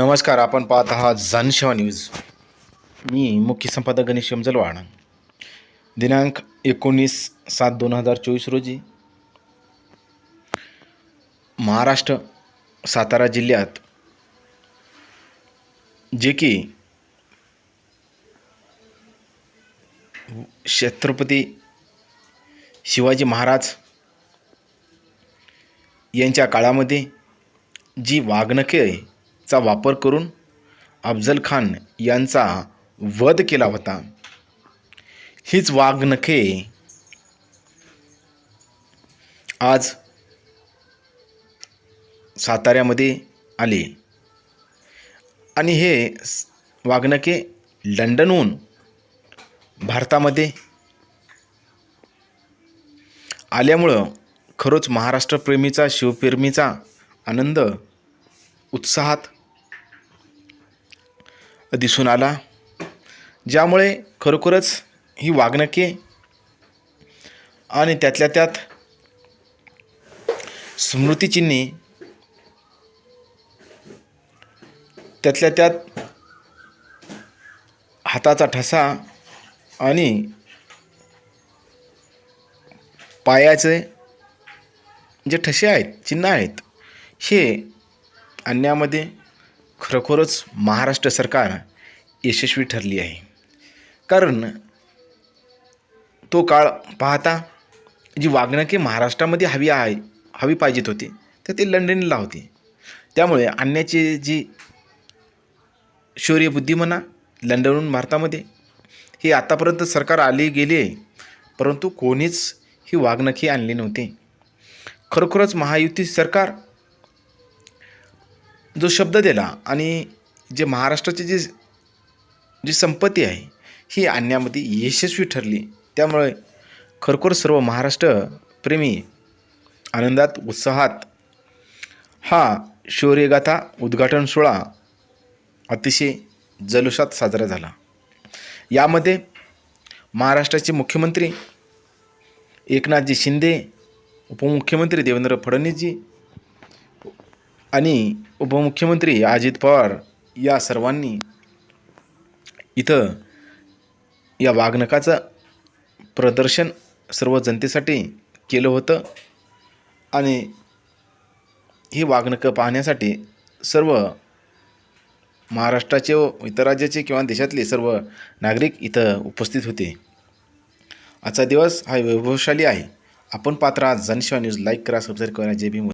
नमस्कार आपण पाहत आहात जनसेवा न्यूज. मी मुख्य संपादक गणेश यमजलवाड दिनांक एकोणीस सात दोन हजार चोवीस रोजी महाराष्ट्र सातारा जिल्ह्यात जे की छत्रपती शिवाजी महाराज यांच्या काळामध्ये जी चा वापर करून अफजल खान यांचा वध केला होता. हीच वाघनखे आज साताऱ्यामध्ये आले. आणि हे वाघनखे लंडनहून भारतामध्ये आल्यामुळं खरोच महाराष्ट्रप्रेमीचा शिवप्रेमीचा आनंद उत्साहात दिसून आला. ज्यामुळे खरोखरच ही वागणके आणि त्यातल्या त्यात स्मृतिचिन्हे त्यातल्या त्यात हाताचा ठसा आणि पायाचे जे ठसे आहेत चिन्ह आहेत हे आणण्यामध्ये खरोखरच महाराष्ट्र सरकार यशस्वी ठरली आहे. कारण तो काळ पाहता जी वागणुके महाराष्ट्रामध्ये हवी आहे हवी पाहिजेत होती तर ते लंडनला होते. त्यामुळे आणण्याची जी शौर्यबुद्धी म्हणा लंडनहून भारतामध्ये हे आतापर्यंत सरकार आले गेले परंतु कोणीच ही वागणुकी आणली नव्हती. खरोखरच महायुती सरकार जो शब्द दिला आणि जे महाराष्ट्राची जी जी संपत्ती आहे ही आणण्यामध्ये यशस्वी ठरली. त्यामुळे खरोखर सर्व महाराष्ट्र प्रेमी आनंदात उत्साहात हा शौर्यगाथा उद्घाटन सोहळा अतिशय जल्लोषात साजरा झाला. यामध्ये महाराष्ट्राचे मुख्यमंत्री एकनाथजी शिंदे उपमुख्यमंत्री देवेंद्र फडणवीसजी आणि उपमुख्यमंत्री अजित पवार या सर्वांनी इथं या वाघनकाचं प्रदर्शन सर्व जनतेसाठी केलं होतं. आणि ही वाघनकं पाहण्यासाठी सर्व महाराष्ट्राचे व इतर राज्याचे किंवा देशातले सर्व नागरिक इथं उपस्थित होते. आजचा दिवस हा वैभवशाली आहे. आपण पात्र आज जनसेवा न्यूज. लाईक करा सबस्क्राईब करा. जे बी